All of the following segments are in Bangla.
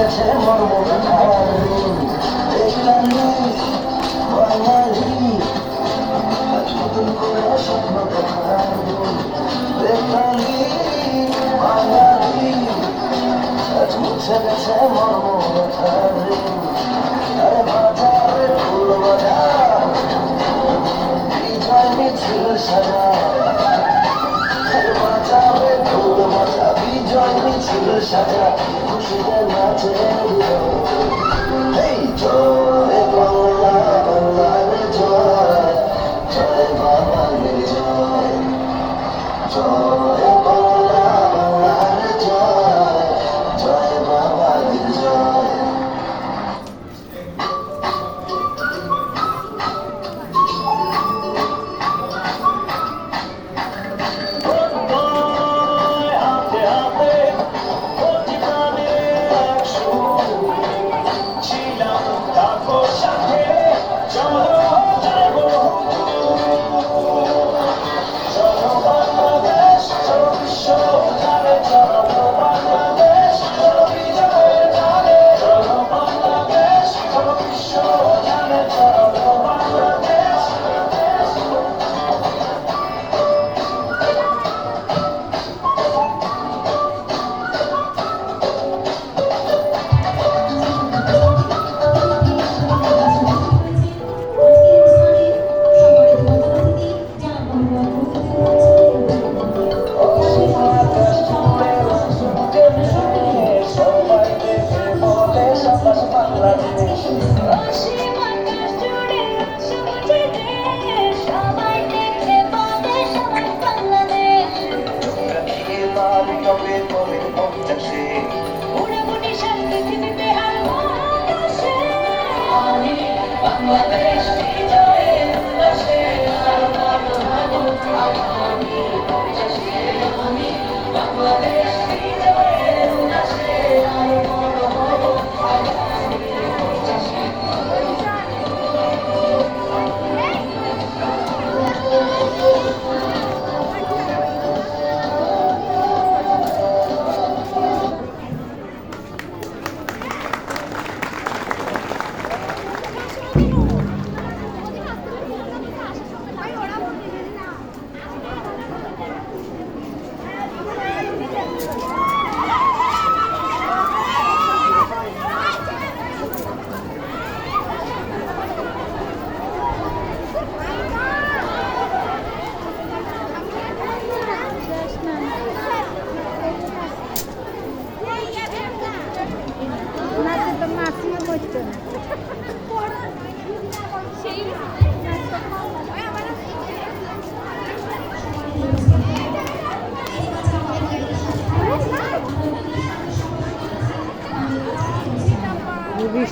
গেছে মর্ম আজ নতুন করে স্বপ্ন দেখার বেকালি বাঙালি আজ মুছে গেছে মর্ম দেখার আরে বাজারে ফুল বাজার বিজয় মিছিল সাজা আরে বাজারে ফুল বাজা বিজয় মিছিল সাজা Hey, Joe. আমি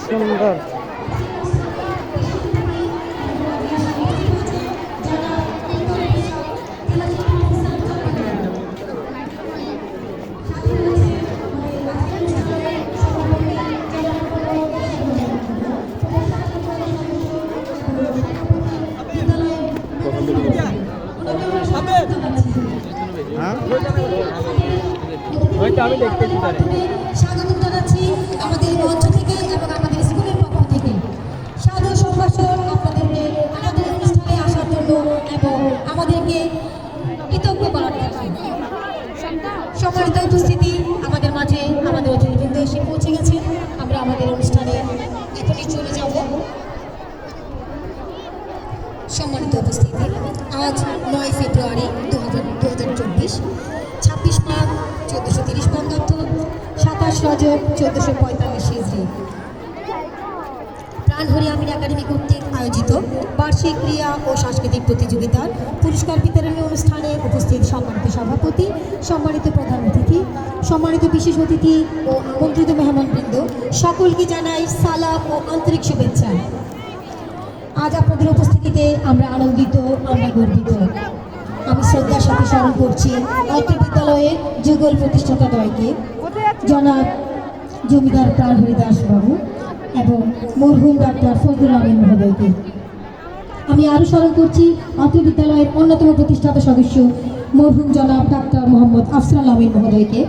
সুন্দর। স্বাগত জানাচ্ছি সম্মানিত উপস্থিতি। আজ নয় ফেব্রুয়ারি দু হাজার দু হাজার চব্বিশ। ছাব্বিশ মাঘ চোদ্দোশো তিরিশ বঙ্গাব্দ, সাতাশ রজব চোদ্দোশো পঁয়তাল্লিশ হিজড়ি। প্রাণহরি আমিন একাডেমি কর্তৃক আয়োজিত বার্ষিক ক্রীড়া ও সাংস্কৃতিক প্রতিযোগিতার পুরস্কার বিতরণী অনুষ্ঠানে উপস্থিত সম্মানিত সভাপতি, সম্মানিত প্রধান অতিথি, সম্মানিত বিশেষ অতিথি ও আমন্ত্রিত মেহমানবৃন্দ, সকলকে জানাই সালাম ও আন্তরিক শুভেচ্ছা। আজ আপনাদের উপস্থিতিতে আমরা আনন্দিত, আমরা গর্বিত। আমি শ্রদ্ধার সাথে স্মরণ করছি অত্র বিদ্যালয়ের যুগল প্রতিষ্ঠাতা দয়কে জনাব জমিদার প্রাণহরি দাসবাবু এবং মরহুম ডাক্তার ফজলুল আমিন মহোদয়কে। আমি আরও স্মরণ করছি অত্র বিদ্যালয়ের অন্যতম প্রতিষ্ঠাতা সদস্য মরহুম জনাব ডাক্তার মোহাম্মদ আফসরাল আমিন মহোদয়কে,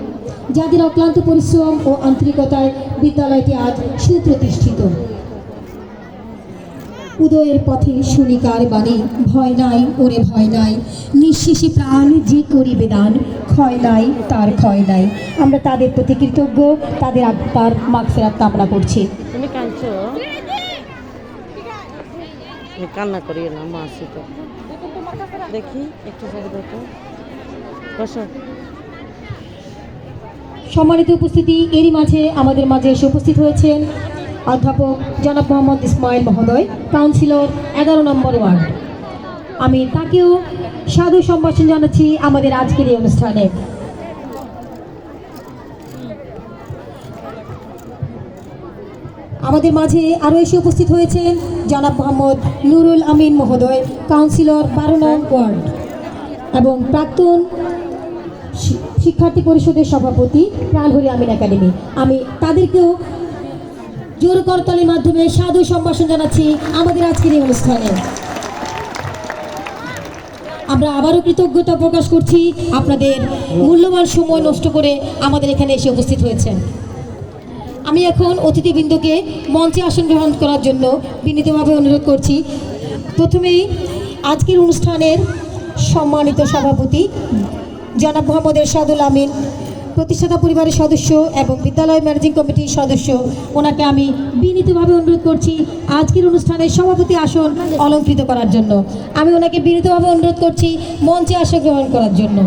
যাদের অক্লান্ত পরিশ্রম ও আন্তরিকতায় বিদ্যালয়টি আজ সুপ্রতিষ্ঠিত। উদয়ের পথে শুনিকার বাণী ভয় নাই ওরে ভয় নাই। নিঃশেষে প্রাণ যে করিবে দান ক্ষয় নাই তার ক্ষয় নাই। আমরা তাদের প্রতি কৃতজ্ঞ তাদের আত্মার মাগফেরাত কামনা করছি। তুমি কাঁদছো? কান্না করি না মা আসি তো দেখি একটু দেখো বসো। সম্মানিত উপস্থিতি এরই মাঝে আমাদের মাঝে এসে উপস্থিত হয়েছেন অধ্যাপক জনাব মোহাম্মদ ইসমাইল মহোদয়, কাউন্সিলর এগারো নম্বর ওয়ার্ড। আমি তাকেও সাধু সম্ভাষণ জানাচ্ছি আমাদের আজকের এই অনুষ্ঠানে। আমাদের মাঝে আরও এসে উপস্থিত হয়েছেন জনাব মোহাম্মদ নুরুল আমিন মহোদয়, কাউন্সিলর বারো নং ওয়ার্ড এবং প্রাক্তন শিক্ষার্থী পরিষদের সভাপতি প্রাণহরি আমিন একাডেমি। আমি তাদেরকেও জোর করতালির মাধ্যমে সাধু সম্ভাষণ জানাচ্ছি আমাদের আজকের এই অনুষ্ঠানে। আমরা আবারও কৃতজ্ঞতা প্রকাশ করছি আপনাদের মূল্যবান সময় নষ্ট করে আমাদের এখানে এসে উপস্থিত হয়েছেন। আমি এখন অতিথিবৃন্দকে মঞ্চে আসন গ্রহণ করার জন্য বিনীতভাবে অনুরোধ করছি। প্রথমেই আজকের অনুষ্ঠানের সম্মানিত সভাপতি জনাব মোহাম্মদ এরশাদুল আমিন। প্রতিষ্ঠাতা পরিবারের সদস্য এবং বিদ্যালয় ম্যানেজিং কমিটির সদস্য, ওনাকে আমি বিনীতভাবে অনুরোধ করছি আজকের অনুষ্ঠানের সভাপতি আসন অলঙ্কৃত করার জন্য। আমি ওনাকে বিনীতভাবে অনুরোধ করছি মঞ্চে আসন গ্রহণ করার জন্য।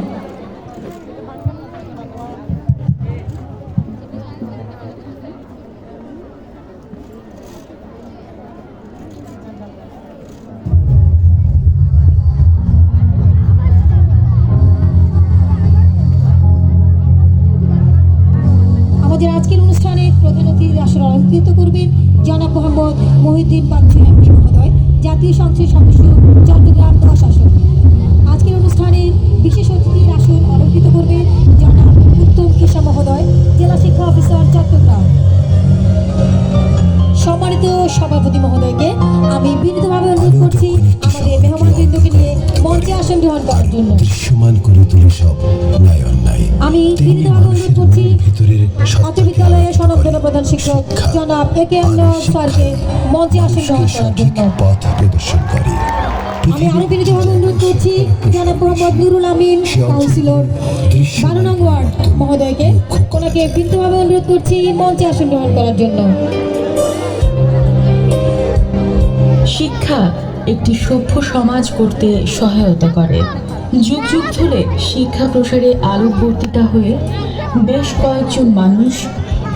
করবেন জনাব মোহাম্মদ মহিউদ্দিন বাচ্চু এমপি মহোদয় জাতীয় সংসদ সদস্য চট্টগ্রাম আসন আজকের অনুষ্ঠানে বিশেষ অতিথির আসন, অলঙ্কৃত করবেন জনাব উত্তম কিসা মহোদয়, জেলা শিক্ষা অফিসার চট্টগ্রাম। সম্মানিত সভাপতি মহোদয়কে আমি বিনীতভাবে অনুরোধ করছি আমাদের মেহমানবৃন্দকে নিয়ে মঞ্চে আসন গ্রহণ করার জন্য। দৃশ্যমান করে তুলে সব। ন্যায় অন্যায়। আমি বিনীতভাবে অনুরোধ করছি। অত্র বিদ্যালয়ের সনদ প্রধান শিক্ষক শিক্ষা। জনাব এ কে এম স্যারকে মঞ্চে আসন গ্রহণ করার জন্য। পথ প্রদর্শন করে। আমি আরও বিনীতভাবে অনুরোধ করছি জনাব মোহাম্মদ নুরুল আমিন কাউন্সিলর বারো নং ওয়ার্ড মহোদয়কে ওনাকে বিনীতভাবে অনুরোধ করছি মঞ্চে আসন গ্রহণ করার জন্য। শিক্ষা একটি সভ্য সমাজ করতে সহায়তা করে। যুগ যুগ ধরে শিক্ষা প্রসারে আলোকবর্তিতা হয়ে বেশ কয়েকজন মানুষ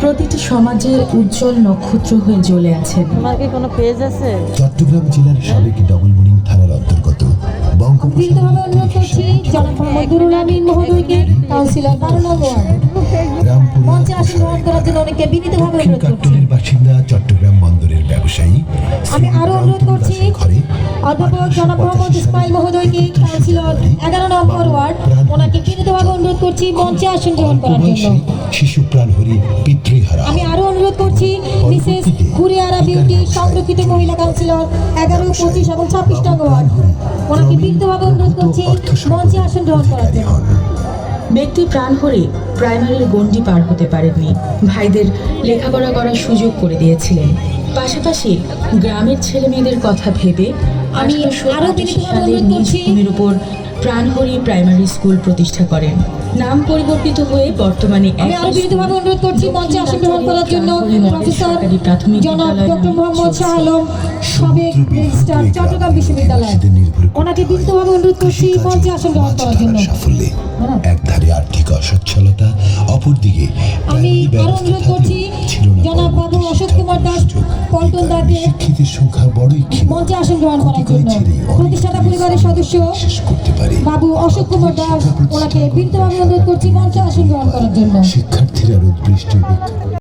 প্রতিটি সমাজে উজ্জ্বল নক্ষত্র হয়ে জ্বলে আছেন। তোমার কি কোনো পেজ আছে? চট্টগ্রাম জেলার সাবেক ডবল মুনিং থানার অন্তর্গত বিনীতভাবে অনুরোধ করছি জনাব মোহাম্মদ আমিন মহোদয়কে কাউন্সিলর বারো নং মঞ্চে আসন গ্রহণ করার জন্য অনেকে বিনীতভাবে অনুরোধ করছি। বাসিন্দা চট্টগ্রাম বন্দরের ব্যবসায়ী আমি আরও অনুরোধ করছি অধ্যাপক জনাব মোহাম্মদ ইসমাইল মহোদয়কে কাউন্সিলর এগারো নম্বর ওয়ার্ড। ওনাকে বিনীতভাবে অনুরোধ করছি মঞ্চে আসন গ্রহণ করার জন্য। শিশু প্রাণহরি পিতৃহারা। আমি আরও অনুরোধ করছি মিসেস কুরিয়ারা বিউটি সংরক্ষিত মহিলা কাউন্সিলর এগারো পঁচিশ এবং ছাব্বিশ নং ওয়ার্ড। ওনাকে বিনীতভাবে অনুরোধ করছি মঞ্চে আসন গ্রহণ করার জন্য ব্যক্তি প্রাণহরে প্রাইমারির গণ্ডি পার হতে পারেননি। ভাইদের লেখাপড়া করার সুযোগ করে দিয়েছিলেন। পাশাপাশি গ্রামের ছেলে মেয়েদের কথা ভেবে আমি আরও বিনীতভাবে অনুরোধ করছি- উপর প্রাণহরি প্রাইমারি স্কুল প্রতিষ্ঠা করেন। নাম পরিবর্তিত হয়ে বর্তমানে আমি আরও বিনীতভাবে অনুরোধ করছি মঞ্চে আসন গ্রহণ করার জন্য প্রফেসর প্রাথমিক জনাব ডক্টর মোহাম্মদ শাহ আলম সাবেক রেজিস্ট্রার চট্টগ্রাম বিশ্ববিদ্যালয় ওনাকে বিনীতভাবে অনুরোধ করছি মঞ্চে আসন গ্রহণ করার জন্য। সাফল্যে একধারে আর্থিক অসচ্ছলতা অপরদিকে আমি আরও অনুরোধ করছি জনাব বাবু অশোক কুমার দাস পল্টন দাকে বড়ই মঞ্চে আসন গ্রহণ করার জন্য প্রতিষ্ঠাতা পরিবারের সদস্য বাবু অশোক কুমার দাস ওনাকে বিনীতভাবে অনুরোধ করছি মঞ্চে আসন গ্রহণ করার জন্য। শিক্ষার্থীরা রোদ বৃষ্টি